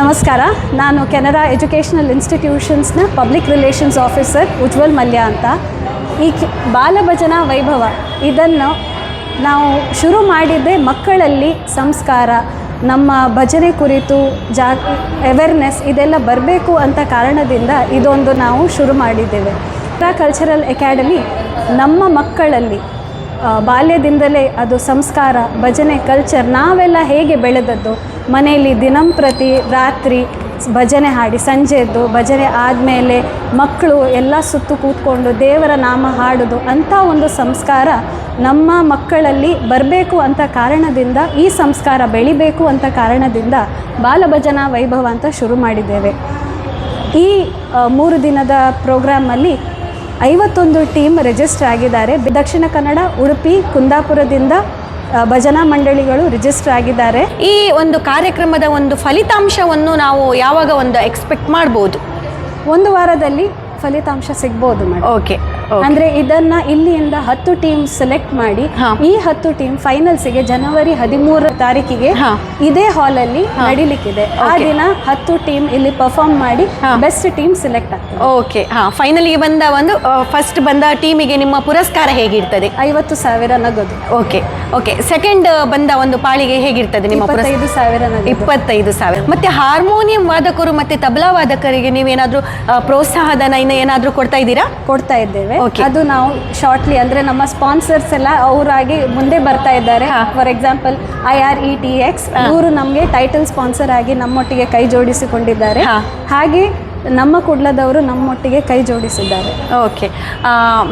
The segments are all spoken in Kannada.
ನಮಸ್ಕಾರ. ನಾನು Canara educational ಇನ್ಸ್ಟಿಟ್ಯೂಷನ್ಸ್ನ public relations officer Ujwal Mallya ಅಂತ. ಈ ಬಾಲಭಜನಾ ವೈಭವ, ಇದನ್ನು ನಾವು ಶುರು ಮಾಡಿದ್ದೇ ಮಕ್ಕಳಲ್ಲಿ ಸಂಸ್ಕಾರ, ನಮ್ಮ ಭಜನೆ ಕುರಿತು ಜಾ ಅವೇರ್ನೆಸ್ ಇದೆಲ್ಲ ಬರಬೇಕು ಅಂತ ಕಾರಣದಿಂದ ಇದೊಂದು ನಾವು ಶುರು ಮಾಡಿದ್ದೇವೆ. ಕಲ್ಚರಲ್ ಅಕಾಡೆಮಿ ನಮ್ಮ ಮಕ್ಕಳಲ್ಲಿ ಬಾಲ್ಯದಿಂದಲೇ ಅದು ಸಂಸ್ಕಾರ, ಭಜನೆ ಕಲ್ಚರ್ ನಾವೆಲ್ಲ ಹೇಗೆ ಬೆಳೆದದ್ದು ಮನೆಯಲ್ಲಿ ದಿನಂಪ್ರತಿ ರಾತ್ರಿ ಭಜನೆ ಹಾಡಿ ಸಂಜೆದ್ದು ಭಜನೆ ಆದಮೇಲೆ ಮಕ್ಕಳು ಎಲ್ಲ ಸುತ್ತು ಕೂತ್ಕೊಂಡು ದೇವರ ನಾಮ ಹಾಡೋದು ಅಂಥ ಒಂದು ಸಂಸ್ಕಾರ ನಮ್ಮ ಮಕ್ಕಳಲ್ಲಿ ಬರಬೇಕು ಅಂತ ಕಾರಣದಿಂದ ಈ ಸಂಸ್ಕಾರ ಬೆಳಿಬೇಕು ಅಂತ ಕಾರಣದಿಂದ ಬಾಲಭಜನಾ ವೈಭವ ಅಂತ ಶುರು ಮಾಡಿದ್ದೇವೆ. ಈ ಮೂರು ದಿನದ ಪ್ರೋಗ್ರಾಮಲ್ಲಿ ಐವತ್ತೊಂದು ಟೀಮ್ ರಿಜಿಸ್ಟರ್ ಆಗಿದ್ದಾರೆ. ದಕ್ಷಿಣ ಕನ್ನಡ, ಉಡುಪಿ, ಕುಂದಾಪುರದಿಂದ ಭಜನಾ ಮಂಡಳಿಗಳು ರಿಜಿಸ್ಟರ್ ಆಗಿದ್ದಾರೆ. ಈ ಒಂದು ಕಾರ್ಯಕ್ರಮದ ಒಂದು ಫಲಿತಾಂಶವನ್ನು ನಾವು ಯಾವಾಗ ಒಂದು ಎಕ್ಸ್ಪೆಕ್ಟ್ ಮಾಡ್ಬೋದು? ಒಂದು ವಾರದಲ್ಲಿ ಫಲಿತಾಂಶ ಸಿಗ್ಬೋದು ಮೇಡಮ್ ಓಕೆ ಅಂದ್ರೆ ಇದನ್ನ ಇಲ್ಲಿಯಿಂದ ಹತ್ತು ಟೀಮ್ ಸೆಲೆಕ್ಟ್ ಮಾಡಿ. ಈ ಹತ್ತು ಟೀಮ್ ಫೈನಲ್ಸ್ಗೆ ಜನವರಿ ಹದಿಮೂರ ತಾರೀಕಿಗೆ ಇದೇ ಇದೇ ಹಾಲಲ್ಲಿ ನಡಿಲಿಕ್ಕಿದೆ. ಆ ದಿನ ಹತ್ತು ಟೀಮ್ ಇಲ್ಲಿ ಪರ್ಫಾರ್ಮ್ ಮಾಡಿ. ಬೆಸ್ಟ್ ಟೀಮ್ ಸೆಲೆಕ್ಟ್ ಆಗ್ತದೆ. ಓಕೆ ಹಾಂ. ಫೈನಲಿಗೆ ಬಂದ ಒಂದು ಫಸ್ಟ್ ಬಂದ ಟೀಮಿಗೆ ನಿಮ್ಮ ಪುರಸ್ಕಾರ ಹೇಗಿರ್ತದೆ? ಐವತ್ತು ಸಾವಿರ ನಗದು. ಓಕೆ ಓಕೆ ಸೆಕೆಂಡ್ ಬಂದ ಒಂದು ಪಾಳಿಗೆ ಹೇಗಿರ್ತದೆ ನಿಮ್ಮ ಇಪ್ಪತ್ತೈದು ಸಾವಿರ ಇಪ್ಪತ್ತೈದು ಸಾವಿರ. ಮತ್ತೆ ಹಾರ್ಮೋನಿಯಂ ವಾದಕರು ಮತ್ತೆ ತಬಲಾ ವಾದಕರಿಗೆ ನೀವೇನಾದ್ರೂ ಪ್ರೋತ್ಸಾಹಧನ ಇನ್ನು ಏನಾದ್ರೂ ಕೊಡ್ತಾ ಇದ್ದೀರಾ? ಕೊಡ್ತಾ ಇದ್ದೇವೆ. ಅದು ನಾವು ಶಾರ್ಟ್ಲಿ ಅಂದ್ರೆ ನಮ್ಮ ಸ್ಪಾನ್ಸರ್ಸ್ ಎಲ್ಲ ಅವರಾಗಿ ಮುಂದೆ ಬರ್ತಾ ಇದ್ದಾರೆ. For example I R E T X ಇವರು ನಮಗೆ ಟೈಟಲ್ ಸ್ಪಾನ್ಸರ್ ಆಗಿ ನಮ್ಮೊಟ್ಟಿಗೆ ಕೈ ಜೋಡಿಸಿಕೊಂಡಿದ್ದಾರೆ. ಹಾಗೆ ನಮ್ಮ ಕುಡ್ಲದವರು ನಮ್ಮೊಟ್ಟಿಗೆ ಕೈ ಜೋಡಿಸಿದ್ದಾರೆ. ಓಕೆ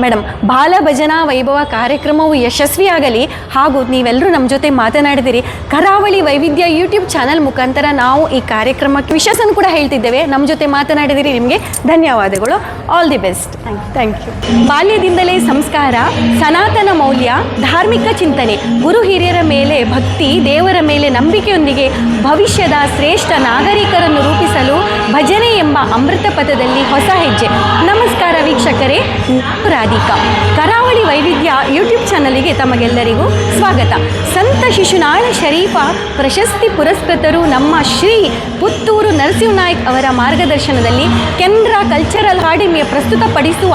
ಮೇಡಮ್ ಬಾಲ ಭಜನಾ ವೈಭವ ಕಾರ್ಯಕ್ರಮವು ಯಶಸ್ವಿಯಾಗಲಿ ಹಾಗೂ ನೀವೆಲ್ಲರೂ ನಮ್ಮ ಜೊತೆ ಮಾತನಾಡಿದಿರಿ. ಕರಾವಳಿ ವೈವಿಧ್ಯ ಯೂಟ್ಯೂಬ್ ಚಾನಲ್ ಮುಖಾಂತರ ನಾವು ಈ ಕಾರ್ಯಕ್ರಮಕ್ಕೆ ವಿಶೇಷನ ಕೂಡ ಹೇಳ್ತಿದ್ದೇವೆ. ನಮ್ಮ ಜೊತೆ ಮಾತನಾಡಿದಿರಿ ನಿಮಗೆ ಧನ್ಯವಾದಗಳು. All the best thank you ಬಾಲ್ಯದಿಂದಲೇ ಸಂಸ್ಕಾರ ಸನಾತನ ಮೌಲ್ಯ ಧಾರ್ಮಿಕ ಚಿಂತನೆ ಗುರು ಹಿರಿಯರ ಮೇಲೆ ಭಕ್ತಿ ದೇವರ ಮೇಲೆ ನಂಬಿಕೆಯೊಂದಿಗೆ ಭವಿಷ್ಯದ ಶ್ರೇಷ್ಠ ನಾಗರಿಕರನ್ನು ರೂಪಿಸಲು ಭಜನೆ ಎಂಬ ಅಮೃತ ಪಥದಲ್ಲಿ ಹೊಸ ಹೆಜ್ಜೆ. ನಮಸ್ಕಾರ ವೀಕ್ಷಕರೇ ರಾಧಿಕಾ. ಕರಾವಳಿ ವೈವಿಧ್ಯ ಯೂಟ್ಯೂಬ್ ಚಾನಲಿಗೆ ತಮಗೆಲ್ಲರಿಗೂ ಸ್ವಾಗತ. ಸಂತ ಶಿಶುನಾಳ ಶರೀಫ, ಪ್ರಶಸ್ತಿ ಪುರಸ್ಕೃತರು ನಮ್ಮ ಶ್ರೀ ಪುತ್ತೂರು ನರಸಿಂಹನಾಯ್ಕ್ ಅವರ ಮಾರ್ಗದರ್ಶನದಲ್ಲಿ ಕೆನರಾ ಕಲ್ಚರಲ್ ಅಕಾಡೆಮಿಯ ಪ್ರಸ್ತುತಪಡಿಸುವ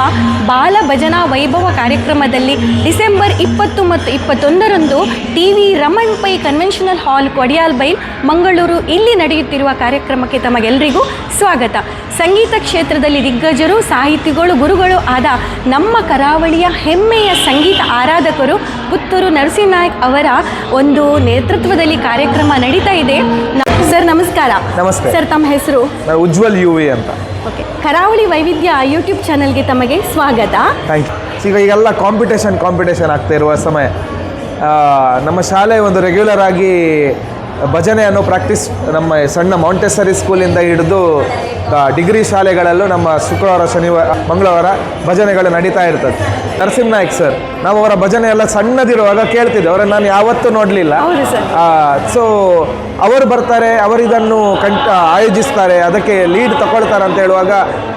ಬಾಲ ಭಜನಾ ವೈಭವ ಕಾರ್ಯಕ್ರಮದಲ್ಲಿ ಡಿಸೆಂಬರ್ ಇಪ್ಪತ್ತು ಮತ್ತು ಇಪ್ಪತ್ತೊಂದರಂದು T V Raman Pai conventional hall, Kodialbail, Mangaluru ಇಲ್ಲಿ ನಡೆಯುತ್ತಿರುವ ಕಾರ್ಯಕ್ರಮಕ್ಕೆ ತಮಗೆಲ್ಲರಿಗೂ ಸ್ವಾಗತ. ಸಂಗೀತ ಕ್ಷೇತ್ರದಲ್ಲಿ ದಿಗ್ಗಜರು ಸಾಹಿತಿಗಳು ಗುರುಗಳು ಆದ ನಮ್ಮ ಕರಾವಳಿಯ ಹೆಮ್ಮೆಯ ಸಂಗೀತ ಆರಾಧಕರು ಪುತ್ತೂರು ನರಸಿಂಹನಾಯಕ್ ಅವರ ಒಂದು ನೇತೃತ್ವದಲ್ಲಿ ಕಾರ್ಯಕ್ರಮ ನಡೀತಾ ಇದೆ. ಸರ್ ನಮಸ್ಕಾರ. ನಮಸ್ತೆ. ಸರ್ ತಮ್ಮ ಹೆಸರು? ಉಜ್ವಲ್ ಯು ವಿ ಅಂತ. ಓಕೆ. ಕರಾವಳಿ ವೈವಿಧ್ಯ ಯೂಟ್ಯೂಬ್ ಚಾನಲ್ಗೆ ತಮಗೆ ಸ್ವಾಗತ. ಥ್ಯಾಂಕ್ ಯು ಈಗ ಈಗೆಲ್ಲ ಕಾಂಪಿಟೇಷನ್ ಕಾಂಪಿಟೇಷನ್ ಆಗ್ತಾ ಇರುವ ಸಮಯ. ನಮ್ಮ ಶಾಲೆ ಒಂದು ರೆಗ್ಯುಲರ್ ಆಗಿ ಭಜನೆಯನ್ನು ಪ್ರಾಕ್ಟೀಸ್ ನಮ್ಮ ಸಣ್ಣ ಮೌಂಟೆಸರಿ ಸ್ಕೂಲಿಂದ ಹಿಡಿದು ಡಿಗ್ರಿ ಶಾಲೆಗಳಲ್ಲೂ ನಮ್ಮ ಶುಕ್ರವಾರ, ಶನಿವಾರ, ಮಂಗಳವಾರ ಭಜನೆಗಳು ನಡೀತಾ ಇರ್ತದೆ. ನರಸಿಂಹನಾಯ್ಕ್ ಸರ್ ನಾವು ಅವರ ಭಜನೆ ಎಲ್ಲ ಸಣ್ಣದಿರುವಾಗ ಕೇಳ್ತಿದ್ದೆ. ಅವರನ್ನು ನಾನು ಯಾವತ್ತೂ ನೋಡಲಿಲ್ಲ. ಸೊ ಅವರು ಬರ್ತಾರೆ ಅವರು ಇದನ್ನು ಕಂಟ ಆಯೋಜಿಸ್ತಾರೆ ಅದಕ್ಕೆ ಲೀಡ್ ತಗೊಳ್ತಾರೆ ಅಂತ ಹೇಳುವಾಗ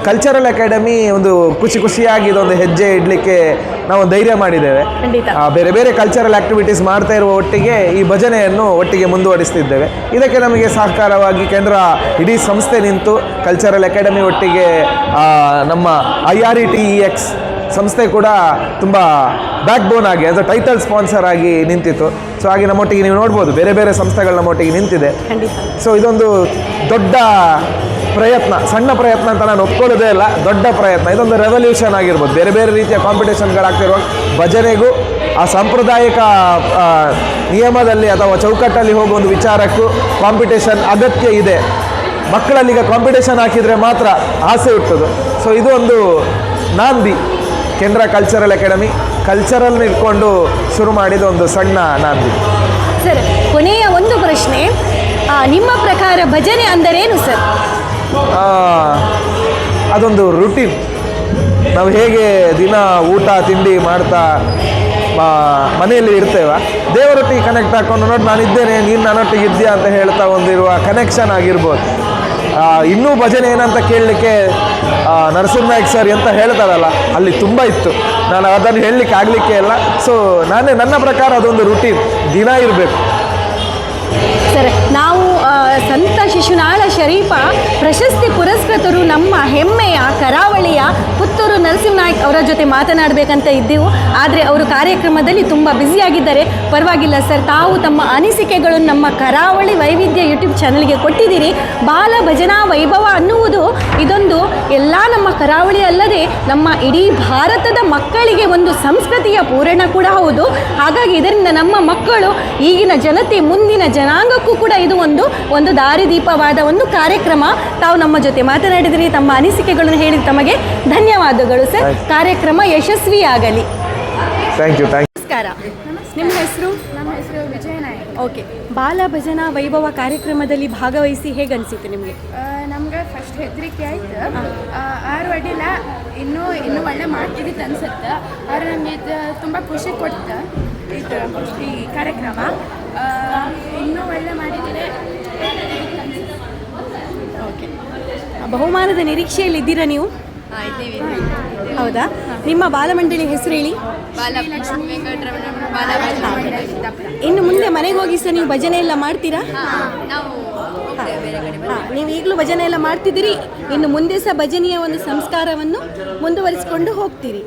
ಕಲ್ಚರಲ್ ಅಕಾಡೆಮಿ ಒಂದು ಖುಷಿ ಖುಷಿಯಾಗಿ ಇದೊಂದು ಹೆಜ್ಜೆ ಇಡಲಿಕ್ಕೆ ನಾವು ಧೈರ್ಯ ಮಾಡಿದ್ದೇವೆ. ಬೇರೆ ಬೇರೆ ಕಲ್ಚರಲ್ ಆಕ್ಟಿವಿಟೀಸ್ ಮಾಡ್ತಾ ಇರುವ ಒಟ್ಟಿಗೆ ಈ ಭಜನೆಯನ್ನು ಒಟ್ಟಿಗೆ ಮುಂದುವರಿಸ್ತಿದ್ದೇವೆ. ಇದಕ್ಕೆ ನಮಗೆ ಸಹಕಾರವಾಗಿ ಕೇಂದ್ರ ಇಡೀ ಸಂಸ್ಥೆ ನಿಂತು ಕಲ್ಚರಲ್ ಅಕಾಡೆಮಿ ಒಟ್ಟಿಗೆ ನಮ್ಮ I R E T E X ಸಂಸ್ಥೆ ಕೂಡ ತುಂಬ ಬ್ಯಾಕ್ ಬೋನ್ ಆಗಿ ಅದು ಟೈಟಲ್ ಸ್ಪಾನ್ಸರ್ ಆಗಿ ನಿಂತಿತ್ತು. ಸೊ ಹಾಗೆ ನಮ್ಮೊಟ್ಟಿಗೆ ನೀವು ನೋಡ್ಬೋದು ಬೇರೆ ಬೇರೆ ಸಂಸ್ಥೆಗಳು ನಮ್ಮೊಟ್ಟಿಗೆ ನಿಂತಿದೆ. ಸೊ ಇದೊಂದು ದೊಡ್ಡ ಪ್ರಯತ್ನ ಸಣ್ಣ ಪ್ರಯತ್ನ ಅಂತ ನಾನು ಒಪ್ಕೊಳ್ಳೋದೇ ಇಲ್ಲ ದೊಡ್ಡ ಪ್ರಯತ್ನ. ಇದೊಂದು ರೆವಲ್ಯೂಷನ್ ಆಗಿರ್ಬೋದು. ಬೇರೆ ಬೇರೆ ರೀತಿಯ ಕಾಂಪಿಟೇಷನ್ಗಳಾಗ್ತಿರುವಾಗ ಭಜನೆಗೂ ಆ ಸಾಂಪ್ರದಾಯಿಕ ನಿಯಮದಲ್ಲಿ ಅಥವಾ ಚೌಕಟ್ಟಲ್ಲಿ ಹೋಗುವ ಒಂದು ವಿಚಾರಕ್ಕೂ ಕಾಂಪಿಟೇಷನ್ ಅಗತ್ಯ ಇದೆ. ಮಕ್ಕಳಲ್ಲಿ ಈಗ ಕಾಂಪಿಟೇಷನ್ ಹಾಕಿದರೆ ಮಾತ್ರ ಆಸೆ ಹುಟ್ಟೋದು. ಸೊ ಇದು ಒಂದು ನಾಂದಿ. ಕೇಂದ್ರ ಕಲ್ಚರಲ್ ಅಕಾಡೆಮಿ ಕಲ್ಚರಲ್ ಇಟ್ಕೊಂಡು ಶುರು ಮಾಡಿದ ಒಂದು ಸಣ್ಣ ನಾಂದಿ ಸರ್ ಕೊನೆಯ ಒಂದು ಪ್ರಶ್ನೆ ನಿಮ್ಮ ಪ್ರಕಾರ ಭಜನೆ ಅಂದರೇನು ಸರ್? ಅದೊಂದು ರುಟೀನ್ ನಾವು ಹೇಗೆ ದಿನ ಊಟ ತಿಂಡಿ ಮಾಡ್ತಾ ಮನೆಯಲ್ಲಿ ಇರ್ತೇವ ದೇವರೊಟ್ಟಿಗೆ ಕನೆಕ್ಟ್ ಹಾಕೊಂಡು ನೋಡಿ ನಾನು ಇದ್ದೇನೆ ನೀನು ನನ್ನೊಟ್ಟಿಗೆ ಇದ್ದೀಯ ಅಂತ ಹೇಳ್ತಾ ಒಂದಿರುವ ಕನೆಕ್ಷನ್ ಆಗಿರ್ಬೋದು. ಇನ್ನೂ ಭಜನೆ ಏನಂತ ಕೇಳಲಿಕ್ಕೆ ನರಸಿಂಹನಾಯ್ಕ್ ಸರ್ ಎಂತ ಹೇಳ್ತಾರಲ್ಲ, ಅಲ್ಲಿ ತುಂಬ ಇತ್ತು. ನಾನು ಅದನ್ನು ಹೇಳಲಿಕ್ಕೆ ಆಗಲಿಕ್ಕೆ ಇಲ್ಲ. ಸೊ ನಾನೇ ನನ್ನ ಪ್ರಕಾರ ಅದೊಂದು ರುಟೀನ್ ದಿನ ಇರಬೇಕು. ಸರಿ, ನಾವು ಸಂತ ಶಿಶುನಾಳ ಶರೀಫ್, ಪ್ರಶಸ್ತಿ ಪುರಸ್ಕೃತರು ನಮ್ಮ ಹೆಮ್ಮೆಯ ಕರಾವಳಿಯ ಪುತ್ತೂರು ನರಸಿಂಹನಾಯ್ಕ್ ಅವರ ಜೊತೆ ಮಾತನಾಡಬೇಕಂತ ಇದ್ದೆವು. ಆದರೆ ಅವರು ಕಾರ್ಯಕ್ರಮದಲ್ಲಿ ತುಂಬ ಬ್ಯುಸಿಯಾಗಿದ್ದಾರೆ ಪರವಾಗಿಲ್ಲ ಸರ್, ತಾವು ತಮ್ಮ ಅನಿಸಿಕೆಗಳನ್ನು ನಮ್ಮ ಕರಾವಳಿ ವೈವಿಧ್ಯ ಯೂಟ್ಯೂಬ್ ಚಾನಲ್ಗೆ ಕೊಟ್ಟಿದ್ದೀರಿ. ಬಾಲ ಭಜನಾ ವೈಭವ ಅನ್ನುವುದು ಇದೊಂದು ಎಲ್ಲ ನಮ್ಮ ಕರಾವಳಿ ಅಲ್ಲದೆ ನಮ್ಮ ಇಡೀ ಭಾರತದ ಮಕ್ಕಳಿಗೆ ಒಂದು ಸಂಸ್ಕೃತಿಯ ಪೂರಣ ಕೂಡ ಹೌದು. ಹಾಗಾಗಿ ಇದರಿಂದ ನಮ್ಮ ಮಕ್ಕಳು, ಈಗಿನ ಜನತೆ, ಮುಂದಿನ ಜನಾಂಗಕ್ಕೂ ಕೂಡ ಇದು ಒಂದು ದಾರಿದೀಪವಾದ ಒಂದು ಕಾರ್ಯಕ್ರಮ ತಾವು ನಮ್ಮ ಜೊತೆ ಮಾತನಾಡಿದಿರಿ. ತಮ್ಮ ಅನಿಸಿಕೆಗಳನ್ನು ಹೇಳಿದ ತಮಗೆ ಧನ್ಯವಾದಗಳು ಸರ್. ಕಾರ್ಯಕ್ರಮ ಯಶಸ್ವಿಯಾಗಲಿ. ಥ್ಯಾಂಕ್ ಯು ಥ್ಯಾಂಕ್ ನಮಸ್ಕಾರ. ನಿಮ್ಮ ಹೆಸರು? ನಮ್ಮ ಹೆಸರು ವಿಜಯ ನಾಯಕ್. ಓಕೆ. ಬಾಲ ಭಜನಾ ವೈಭವ ಕಾರ್ಯಕ್ರಮದಲ್ಲಿ ಭಾಗವಹಿಸಿ ಹೇಗೆ ಅನಿಸಿತು ನಿಮಗೆ ನಮ್ಗೆ ಫಸ್ಟ್ ಹೆದರಿಕೆ ಆಯ್ತು. ಆ, ಆರು ಅಡಿಲ್ಲ ಇನ್ನೂ ಇನ್ನೂ ಒಳ್ಳೆ ಮಾಡ್ತಿದ್ದಿತ್ತು ಅನ್ಸುತ್ತೆ. ಆದ್ರೆ ನಮ್ಗೆ ಇದು ತುಂಬ ಖುಷಿ ಕೊಡ್ತು. ಇದು ಈ ಕಾರ್ಯಕ್ರಮ. ಇನ್ನೂ ಒಳ್ಳೆ ಮಾಡಿದರೆ ಓಕೆ. ಬಹುಮಾನದ ನಿರೀಕ್ಷೆಯಲ್ಲಿ ಇದ್ದೀರಾ ನೀವು? ಹೌದಾ? ನಿಮ್ಮ ಬಾಲಮಂಡಳಿ ಹೆಸರು ಹೇಳಿ? ಇನ್ನು ಮುಂದೆ ಮನೆಗೆ ಹೋಗಿ ಸರ್ ನೀವು ಭಜನೆ ಎಲ್ಲ ಮಾಡ್ತೀರಾ? ನೀವು ಈಗಲೂ ಭಜನೆ ಎಲ್ಲ ಮಾಡ್ತಿದ್ದೀರಿ. ಇನ್ನು ಮುಂದೆ ಸಹ ಭಜನೆಯ ಒಂದು ಸಂಸ್ಕಾರವನ್ನು ಮುಂದುವರಿಸಿಕೊಂಡು ಹೋಗ್ತೀರಿ.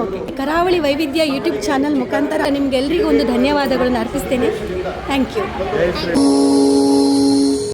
Okay. Karavali Vaividhya YouTube channel ಮುಖಾಂತರ ನಿಮ್ಗೆಲ್ರಿಗೂ ಒಂದು ಧನ್ಯವಾದಗಳನ್ನು ಅರ್ಪಿಸ್ತೇನೆ. Thank you.